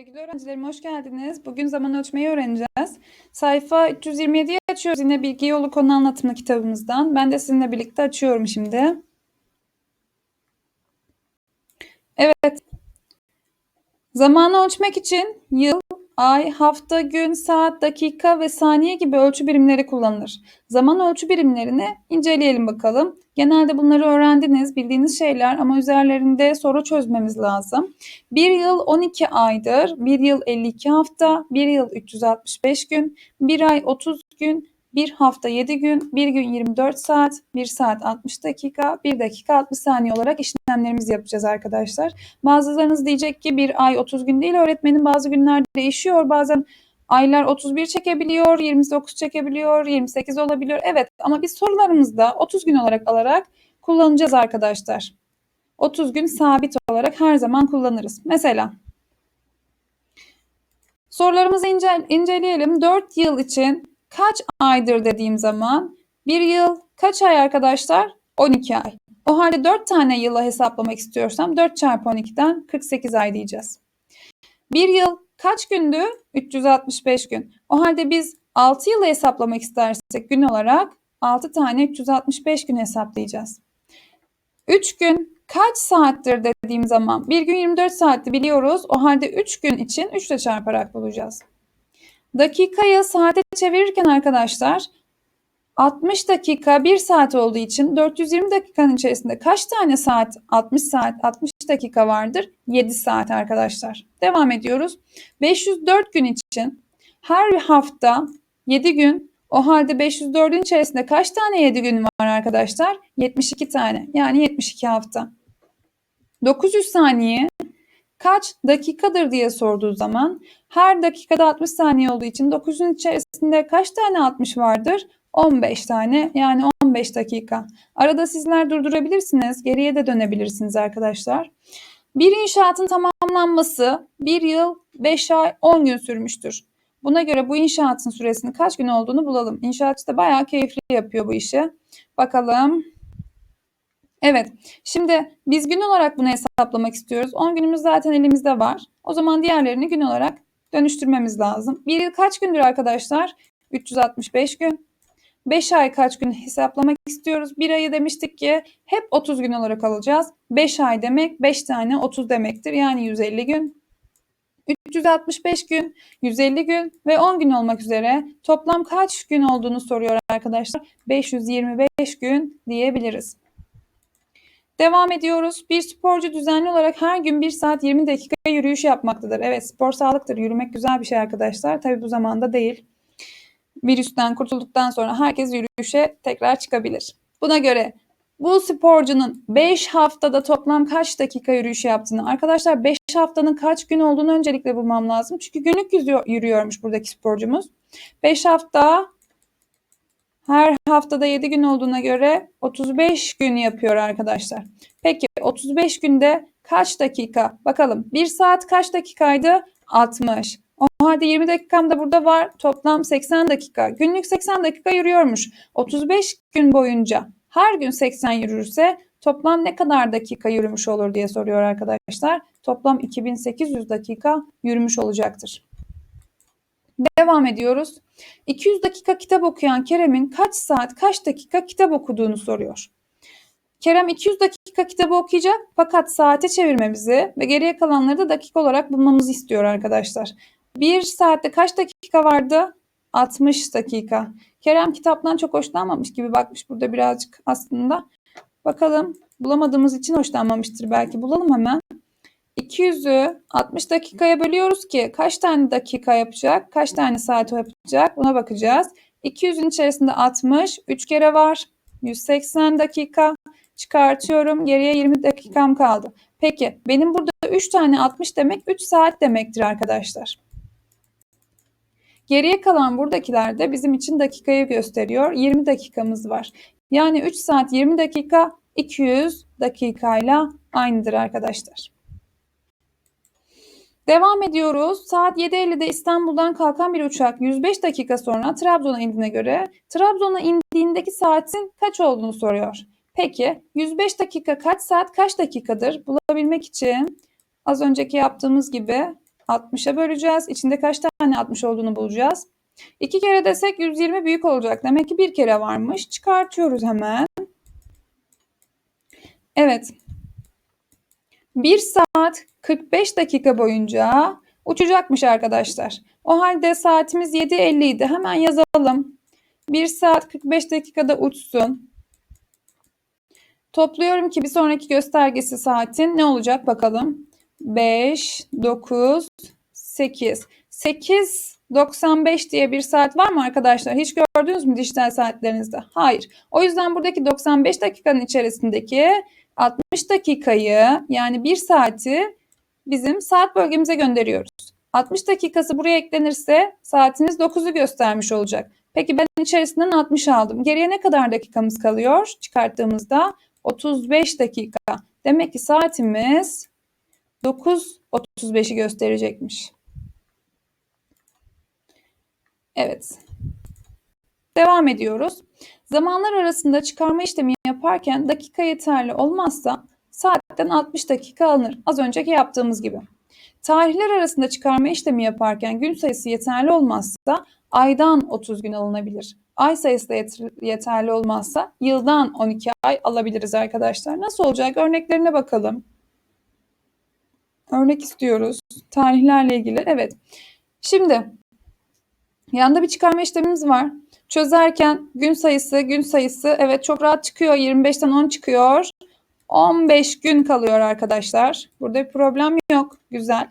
Sevgili öğrencilerim hoş geldiniz. Bugün zaman ölçmeyi öğreneceğiz. Sayfa 327'yi açıyoruz yine bilgi yolu konu anlatımı kitabımızdan. Ben de sizinle birlikte açıyorum şimdi. Evet. Zamanı ölçmek için yıl, ay, hafta, gün, saat, dakika ve saniye gibi ölçü birimleri kullanılır. Zaman ölçü birimlerini inceleyelim bakalım. Genelde bunları öğrendiniz, bildiğiniz şeyler ama üzerlerinde soru çözmemiz lazım. Bir yıl 12 aydır, bir yıl 52 hafta, bir yıl 365 gün, bir ay 30 gün, bir hafta 7 gün, bir gün 24 saat, bir saat 60 dakika, bir dakika 60 saniye olarak işlemlerimizi yapacağız arkadaşlar. Bazılarınız diyecek ki bir ay 30 gün değil öğretmenin bazı günler değişiyor. Bazen aylar 31 çekebiliyor, 29 çekebiliyor, 28 olabiliyor. Evet ama biz sorularımızda 30 gün olarak alarak kullanacağız arkadaşlar. 30 gün sabit olarak her zaman kullanırız. Mesela sorularımızı ince, inceleyelim. 4 yıl için kaç aydır dediğim zaman bir yıl kaç ay arkadaşlar? 12 ay. O halde 4 tane yıla hesaplamak istiyorsam 4 çarpı 12'den 48 ay diyeceğiz. Bir yıl kaç gündü? 365 gün. O halde biz 6 yılı hesaplamak istersek gün olarak 6 tane 365 gün hesaplayacağız. 3 gün kaç saattir dediğim zaman bir gün 24 saatti biliyoruz. O halde 3 gün için 3 ile çarparak bulacağız. Dakikayı saate çevirirken arkadaşlar 60 dakika 1 saat olduğu için 420 dakikanın içerisinde kaç tane saat 60 saat 60 dakika vardır? 7 saat arkadaşlar. Devam ediyoruz. 504 gün için her hafta 7 gün o halde 504'ün içerisinde kaç tane 7 gün var arkadaşlar? 72 tane. Yani 72 hafta. 900 saniye kaç dakikadır diye sorduğu zaman her dakikada 60 saniye olduğu için 9'un içerisinde kaç tane 60 vardır? 15 tane yani 15 dakika. Arada sizler durdurabilirsiniz. Geriye de dönebilirsiniz arkadaşlar. Bir inşaatın tamamlanması 1 yıl 5 ay 10 gün sürmüştür. Buna göre bu inşaatın süresinin kaç gün olduğunu bulalım. İnşaatçı da bayağı keyifli yapıyor bu işi. Bakalım. Evet. Şimdi biz gün olarak bunu hesaplamak istiyoruz. 10 günümüz zaten elimizde var. O zaman diğerlerini gün olarak dönüştürmemiz lazım. Bir yıl kaç gündür arkadaşlar? 365 gün. 5 ay kaç gün hesaplamak istiyoruz? Bir ayı demiştik ki hep 30 gün olarak alacağız. 5 ay demek 5 tane 30 demektir. Yani 150 gün. 365 gün, 150 gün ve 10 gün olmak üzere toplam kaç gün olduğunu soruyor arkadaşlar. 525 gün diyebiliriz. Devam ediyoruz. Bir sporcu düzenli olarak her gün 1 saat 20 dakika yürüyüş yapmaktadır. Evet spor sağlıktır. Yürümek güzel bir şey arkadaşlar. Tabi bu zamanda değil virüsten kurtulduktan sonra herkes yürüyüşe tekrar çıkabilir. Buna göre bu sporcunun 5 haftada toplam kaç dakika yürüyüş yaptığını arkadaşlar 5 haftanın kaç gün olduğunu öncelikle bulmam lazım. Çünkü günlük yürüyormuş buradaki sporcumuz. 5 hafta her haftada 7 gün olduğuna göre 35 gün yapıyor arkadaşlar. Peki 35 günde kaç dakika? Bakalım 1 saat kaç dakikaydı? 60. O halde 20 dakikam da burada var. Toplam 80 dakika. Günlük 80 dakika yürüyormuş. 35 gün boyunca her gün 80 yürürse toplam ne kadar dakika yürümüş olur diye soruyor arkadaşlar. Toplam 2800 dakika yürümüş olacaktır. Devam ediyoruz. 200 dakika kitap okuyan Kerem'in kaç saat kaç dakika kitap okuduğunu soruyor. Kerem 200 dakika kitabı okuyacak fakat saate çevirmemizi ve geriye kalanları da dakika olarak bulmamızı istiyor arkadaşlar. Bir saatte kaç dakika vardı? 60 dakika. Kerem kitaptan çok hoşlanmamış gibi bakmış burada birazcık aslında. Bakalım bulamadığımız için hoşlanmamıştır belki. Bulalım hemen. 200'ü 60 dakikaya bölüyoruz ki kaç tane dakika yapacak, kaç tane saat yapacak buna bakacağız. 200'ün içerisinde 60, 3 kere var. 180 dakika çıkartıyorum. Geriye 20 dakikam kaldı. Peki benim burada 3 tane 60 demek 3 saat demektir arkadaşlar. Geriye kalan buradakiler de bizim için dakikayı gösteriyor. 20 dakikamız var. Yani 3 saat 20 dakika 200 dakikayla aynıdır arkadaşlar. Devam ediyoruz. Saat 7.50'de İstanbul'dan kalkan bir uçak 105 dakika sonra Trabzon'a indiğine göre Trabzon'a indiğindeki saatin kaç olduğunu soruyor. Peki 105 dakika kaç saat kaç dakikadır bulabilmek için az önceki yaptığımız gibi 60'a böleceğiz. İçinde kaç tane 60 olduğunu bulacağız. 2 kere desek 120 büyük olacak. Demek ki bir kere varmış. Çıkartıyoruz hemen. Evet. 1 saat 45 dakika boyunca uçacakmış arkadaşlar. O halde saatimiz 7.50 idi. Hemen yazalım. 1 saat 45 dakikada uçsun. Topluyorum ki bir sonraki göstergesi saatin ne olacak bakalım. 5, 9, 8. 8, 95 diye bir saat var mı arkadaşlar? Hiç gördünüz mü dijital saatlerinizde? Hayır. O yüzden buradaki 95 dakikanın içerisindeki 60 dakikayı yani 1 saati bizim saat bölgemize gönderiyoruz. 60 dakikası buraya eklenirse saatimiz 9'u göstermiş olacak. Peki ben içerisinden 60 aldım. Geriye ne kadar dakikamız kalıyor çıkarttığımızda? 35 dakika. Demek ki saatimiz 9.35'i gösterecekmiş. Evet. Devam ediyoruz. Zamanlar arasında çıkarma işlemi yaparken dakika yeterli olmazsa saatten 60 dakika alınır. Az önceki yaptığımız gibi. Tarihler arasında çıkarma işlemi yaparken gün sayısı yeterli olmazsa aydan 30 gün alınabilir. Ay sayısı da yeterli olmazsa yıldan 12 ay alabiliriz arkadaşlar. Nasıl olacak? Örneklerine bakalım. Örnek istiyoruz. Tarihlerle ilgili. Evet. Şimdi Yanda bir çıkarma işlemimiz var. Çözerken gün sayısı, gün sayısı evet çok rahat çıkıyor. 25'ten 10 çıkıyor. 15 gün kalıyor arkadaşlar. Burada bir problem yok. Güzel.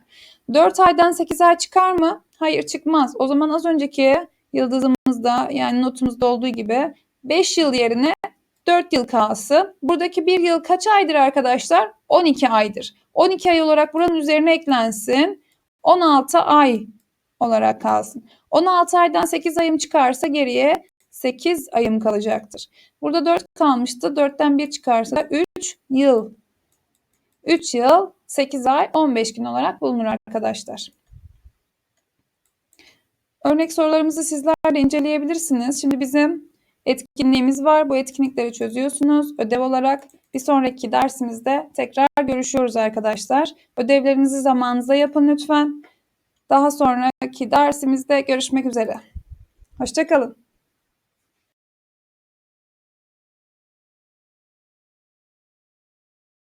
4 aydan 8 ay çıkar mı? Hayır çıkmaz. O zaman az önceki yıldızımızda yani notumuzda olduğu gibi 5 yıl yerine 4 yıl kalsın. Buradaki 1 yıl kaç aydır arkadaşlar? 12 aydır. 12 ay olarak buranın üzerine eklensin. 16 ay olarak kalsın. 16 aydan 8 ayım çıkarsa geriye 8 ayım kalacaktır. Burada 4 kalmıştı. 4'ten 1 çıkarsa 3 yıl. 3 yıl 8 ay 15 gün olarak bulunur arkadaşlar. Örnek sorularımızı sizler de inceleyebilirsiniz. Şimdi bizim etkinliğimiz var. Bu etkinlikleri çözüyorsunuz. Ödev olarak bir sonraki dersimizde tekrar görüşüyoruz arkadaşlar. Ödevlerinizi zamanınızda yapın lütfen. Daha sonraki dersimizde görüşmek üzere. Hoşçakalın.